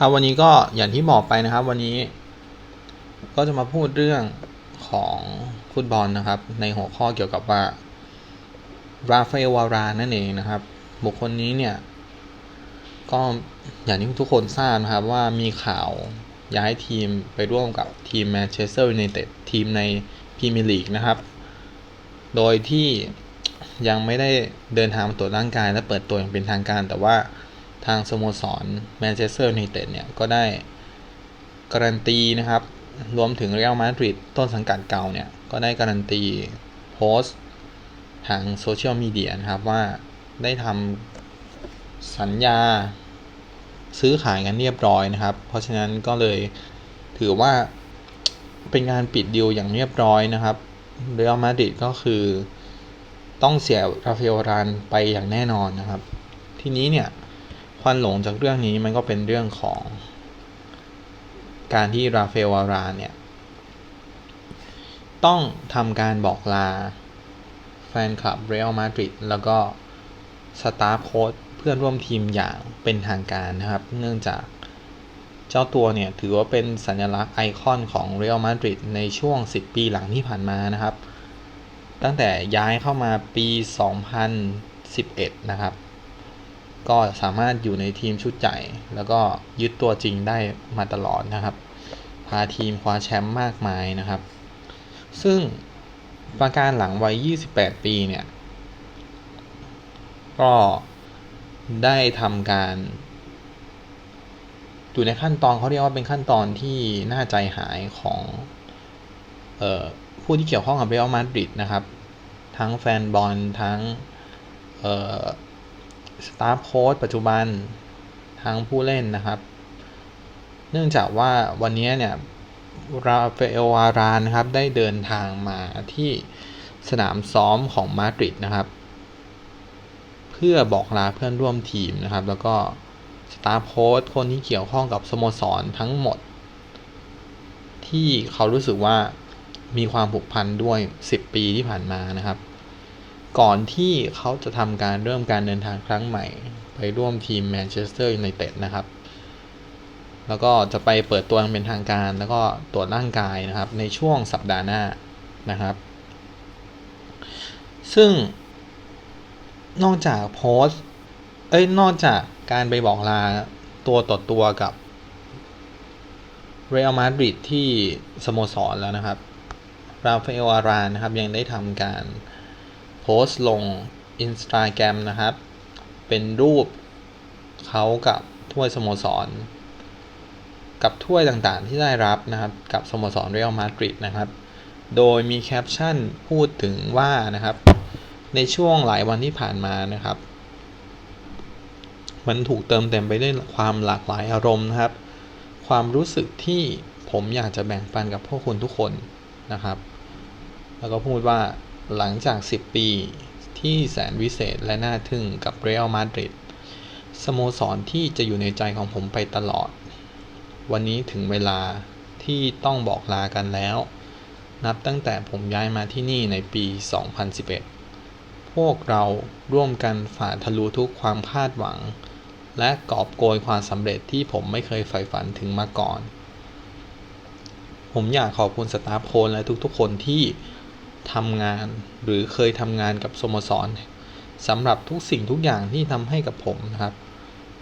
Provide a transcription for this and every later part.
ครับวันนี้ก็อย่างที่บอกไปนะครับ วันนี้ ก็จะมาพูดเรื่องของฟุตบอลนะครับ ในหัวข้อเกี่ยวกับว่าราฟาเอลวารานั่นเองนะครับ บุคคลนี้เนี่ย ก็อย่างที่ทุกคนทราบนะครับว่ามีข่าวย้ายทีมไปร่วมกับทีมแมนเชสเตอร์ยูไนเต็ดทีมในพรีเมียร์ลีกนะครับ โดยที่ยังไม่ได้เดินทางมาตรวจร่างกายและเปิดตัวอย่างเป็นทางการ แต่ว่า ทางสโมสรแมนเชสเตอร์ยูไนเต็ดเนี่ยก็ได้การันตีนะครับ รวมถึงเรอัลมาดริดต้นสังกัดเก่าเนี่ย ก็ได้การันตีโพสต์ทางโซเชียลมีเดียนะครับว่าได้ทำสัญญาซื้อขายกันเรียบร้อยนะครับ เพราะฉะนั้นก็เลยถือว่าเป็นงานปิดดีลอย่างเรียบร้อยนะครับ เรอัลมาดริดก็คือต้องเสียราฟาเอลรานไปอย่างแน่นอนนะครับ ทีนี้เนี่ย ควันหลงจากเรื่องนี้มันก็เป็นเรื่องของการที่ราเอลวารานเนี่ย ต้องทำการบอกลาแฟนคลับเรอัลมาดริดแล้วก็สตาฟโค้ชเพื่อนร่วมทีมอย่างเป็นทางการนะครับ เนื่องจากเจ้าตัวเนี่ย ถือว่าเป็นสัญลักษณ์ไอคอนของเรอัลมาดริดในช่วง 10 ปีหลังที่ผ่านมานะครับ ตั้งแต่ย้ายเข้ามาปี 2011 นะครับ ก็สามารถอยู่ในทีมชุดใหญ่แล้วก็ยึดตัวจริงได้มาตลอดนะครับ พาทีมคว้าแชมป์มากมายนะครับ ซึ่งประการหลังวัย 28 ปีเนี่ย ก็ได้ทำการอยู่ในขั้นตอนเขาเรียกว่าเป็นขั้นตอนที่น่าใจหายของออผู้ที่เกี่ยวข้องกับเรอัลมาดริดนะครับ ทั้งแฟนบอลทั้ง สตาฟโค้ชปัจจุบันทั้งผู้เล่นนะครับ เนื่องจากว่าวันนี้เนี่ยราฟาเอลวารานนะครับได้เดินทางมาที่สนามซ้อมของมาดริดนะครับ เพื่อบอกลาเพื่อนร่วมทีมนะครับ แล้วก็สตาฟโค้ชคนที่เกี่ยวข้องกับสโมสรทั้งหมด ที่เขารู้สึกว่ามีความผูกพันด้วย 10 ปีที่ผ่านมานะครับ ก่อนที่เขาจะทำการเริ่มการเดินทางครั้งใหม่ ไปร่วมทีมแมนเชสเตอร์ยูไนเต็ดนะครับ แล้วก็จะไปเปิดตัวเป็นทางการแล้วก็ตรวจร่างกายนะครับ ในช่วงสัปดาห์หน้านะครับ ซึ่งนอกจากโพสต์เอ้ย นอกจากการไปบอกลาตัวต่อตัวกับเรอัลมาดริดที่สโมสรแล้วนะครับ ราฟาเอลอารานนะครับ ยังได้ทำการ พสต์ลง Instagram นะครับ เป็นรูปเขากับถ้วยสโมสร กับถ้วยต่างๆที่ได้รับนะครับ กับสโมสรเรอัลมาดริดนะครับ โดยมีแคปชั่นพูดถึงว่านะครับ ในช่วงหลายวันที่ผ่านมานะครับ มันถูกเติมเต็มไปด้วยความหลากหลายอารมณ์นะครับ ความรู้สึกที่ผมอยากจะแบ่งปันกับพวกคุณทุกคนนะครับ แล้วก็พูดว่า หลังจาก 10 ปีที่แสนวิเศษและน่าทึ่งกับเรอัลมาดริดสโมสรที่จะอยู่ในใจของผมไปตลอด วันนี้ถึงเวลาที่ต้องบอกลากันแล้ว นับตั้งแต่ผมย้ายมาที่นี่ในปี 2011 พวกเราร่วมกันฝ่าทะลุทุกความคาดหวัง และกอบโกยความสำเร็จที่ผมไม่เคยใฝ่ฝันถึงมาก่อน ผมอยากขอบคุณสตาฟโคนและทุกๆคนที่ ทำงาน หรือเคยทำงานกับสโมสรสำหรับทุกสิ่งทุกอย่างที่ทำให้กับผมนะครับ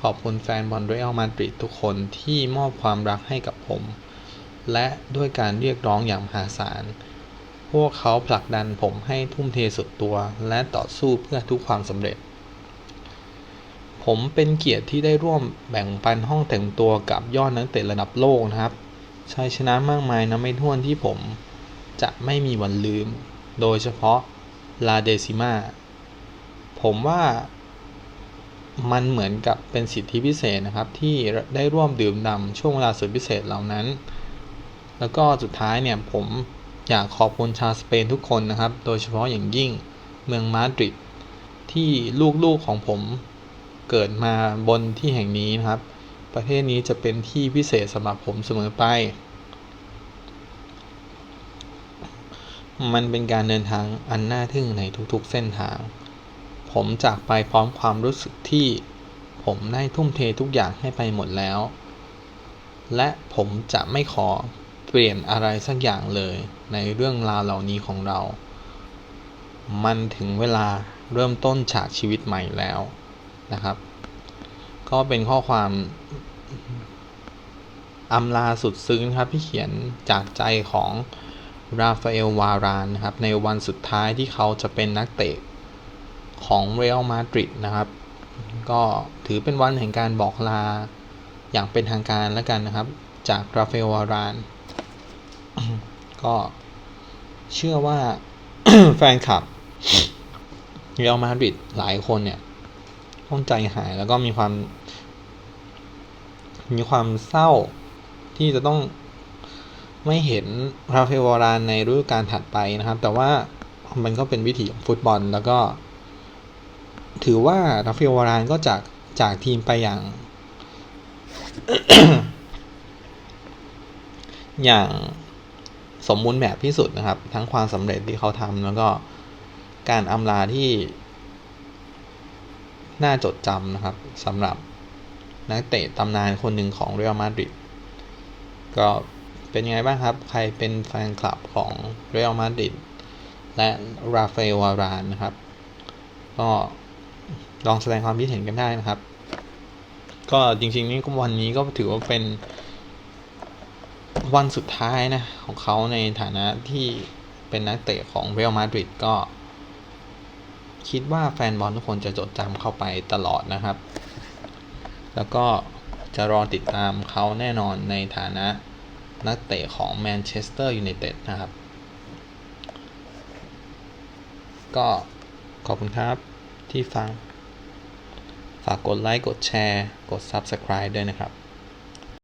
ขอบคุณแฟนบอลเรอัลมาดริดทุกคนที่มอบความรักให้กับผม และด้วยการเรียกร้องอย่างมหาศาล พวกเขาผลักดันผมให้ทุ่มเทสุดตัว และต่อสู้เพื่อทุกความสำเร็จ ผมเป็นเกียรติที่ได้ร่วมแบ่งปันห้องแต่งตัวกับยอดนักเตะระดับโลกนะครับชัยชนะมากมายนะไม่ถ้วนที่ผมจะไม่มีวันลืม โดยเฉพาะลาเดซิมาผมว่ามันเหมือนกับเป็นสิทธิพิเศษนะครับ ที่ได้ร่วมดื่มด่ำช่วงเวลาสุดพิเศษเหล่านั้น แล้วก็สุดท้ายเนี่ยผมอยากขอบคุณชาวสเปนทุกคนนะครับ โดยเฉพาะอย่างยิ่งเมืองมาดริดที่ลูกๆของผมเกิดมาบนที่แห่งนี้นะครับ ประเทศนี้จะเป็นที่พิเศษสำหรับผมเสมอไป มันเป็นการเดินทางอันน่าทึ่งในทุกๆเส้นทาง ผมจากไปพร้อมความรู้สึกที่ ผมได้ทุ่มเททุกอย่างให้ไปหมดแล้ว และผมจะไม่ขอเปลี่ยนอะไรสักอย่างเลยในเรื่องราวเหล่านี้ของเรา มันถึงเวลาเริ่มต้นฉากชีวิตใหม่แล้วนะครับ ก็เป็นข้อความอำลาสุดซึ้งครับที่เขียนจากใจของ ราฟาเอลวารานนะครับในวันสุดท้ายที่เขาจะเป็นนักเตะของเรอัลมาดริดนะครับ ก็ถือเป็นวันแห่งการบอกลาอย่างเป็นทางการแล้วกันนะครับ จากราฟาเอลวาราน ก็เชื่อว่าแฟนคลับเรอัลมาดริดหลายคนเนี่ยต้องใจหายแล้วก็มีความ มีความเศร้าที่จะต้อง ไม่เห็นราฟาเอลวารานในฤดูกาลถัดไปนะครับ แต่ว่ามันก็เป็นวิถีของฟุตบอลแล้วก็ ถือว่าราฟาเอลวารานก็จากจากทีมไปอย่าง อย่างสมบูรณ์แบบที่สุดนะครับ ทั้งความสำเร็จที่เขาทำแล้วก็การอำลาที่ น่าจดจำนะครับสำหรับนักเตะตำนานคนหนึ่งของเรอัลมาดริดก็ เป็นยังไงบ้างครับ ใครเป็นแฟนคลับของเรอัลมาดริดและราฟาเอลวารานนะครับ ก็ลองแสดงความคิดเห็นกันได้นะครับ ก็จริงๆนี่วันนี้ก็ถือว่าเป็นวันสุดท้ายนะ ของเขาในฐานะที่เป็นนักเตะของเรอัลมาดริดก็ คิดว่าแฟนบอลทุกคนจะจดจำเข้าไปตลอดนะครับ แล้วก็จะรอติดตามเขาแน่นอนในฐานะ นักเตะของแมนเชสเตอร์ยูไนเต็ดนะครับ ก็ขอบคุณครับที่ฟัง ฝากกดไลค์ กดแชร์ กด Subscribe ด้วยนะครับ